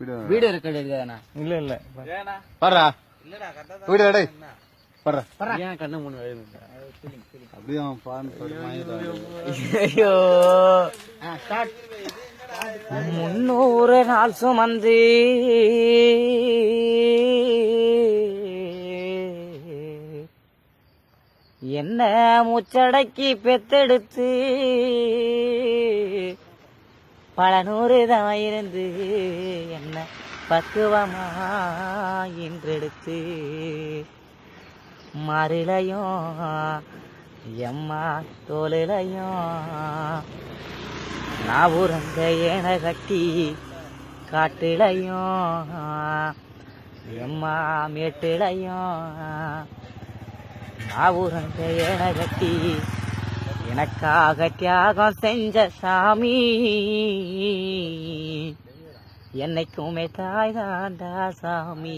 வீடு. இருக்கிறதுண்ணா இல்ல இல்ல. பாடுறா வீடு டேய் பாடுறா ஏன் கண்ணு மூணு அப்படியே அவன் பான்னு சொல்லி வாங்கிட்டான். ஐயோ முன்னூறு நாள் சுமந்து என்ன மூச்சடக்கி பெத்தெடுத்து? பல நூறு தான் இருந்து என்ன பக்குவமா இன்றெடுத்து? மருளையும் எம்மா தோலையும் நான் உறங்க ஏன கட்டி காட்டிலையும் எம்மா மேட்டிலையும் நான் உறங்க கட்டி எனக்காக தியாகம் செஞ்ச சாமி. என்னைக்குமே தாய் தாண்டா சாமி.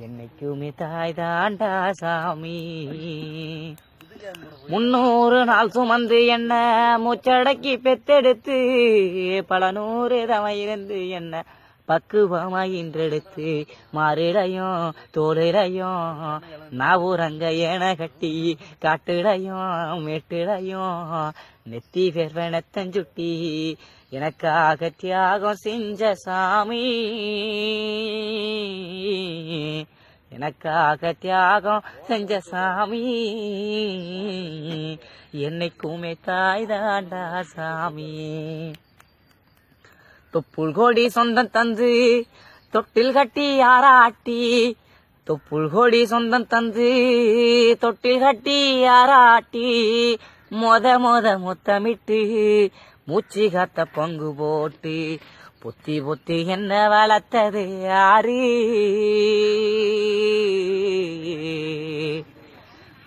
என்னைக்குமே தாய் தாண்டா சாமி. முன்னூறு நாள் சுமந்து என்ன மூச்சடக்கி பெத்தெடுத்து பல நூறு தவம் இருந்து என்ன பக்குவமாய் இன்றெடுத்து மாறிடையும் தோளிடையும். நாவூரங்க என கட்டி காட்டிடையும் மேட்டிடையும். நெத்தி வெர்வனத்தஞ்சுட்டி எனக்காக தியாகம் செஞ்ச சாமி. எனக்காக தியாகம் செஞ்ச சாமி. என்னைக்குமே தாய் தாண்டா சாமி. தொப்புள் கோடி சொந்தம் தந்து தொட்டில் கட்டி ஆராட்டி தொப்புள் கோடி சொந்தம் தந்து தொட்டில் கட்டி ஆராட்டி மொத மொத முத்தமிட்டு மூச்சு காத்த பங்கு போட்டு பொத்தி பொத்தி என்ன வளர்த்தது யாரு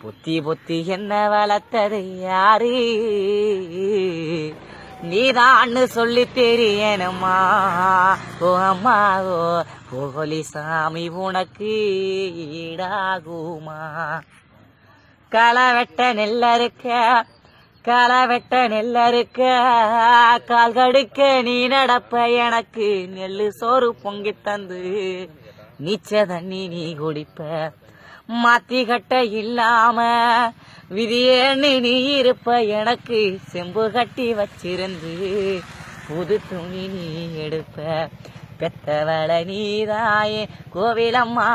பொத்தி பொத்தி என்ன வளர்த்தது யாரு நீதான்னு சொல்லி தெரியணுமா? ஓ அம்மா ஓ போகலி சாமி உனக்கு ஈடாகுமா? களை வெட்ட நெல்லறுக்க களை வெட்ட நெல்லறுக்க கால் கடுக்க நீ நடப்ப எனக்கு நெல்லு சோறு பொங்கி தந்து நீச்ச தண்ணி நீ குடிப்ப. மாத்தி கட்ட இல்லாம விதியேன்னு நீ இருப்ப எனக்கு செம்பு கட்டி வச்சிருந்து புது துணி நீ எடுப்ப. பெத்தவள நீதாயே கோவிலம்மா.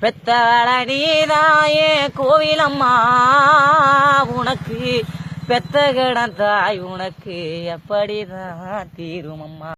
பெத்தவள நீதாயே கோவிலம்மா. உனக்கு பெத்த கிடந்தாய் உனக்கு எப்படிதான் தீருமம்மா.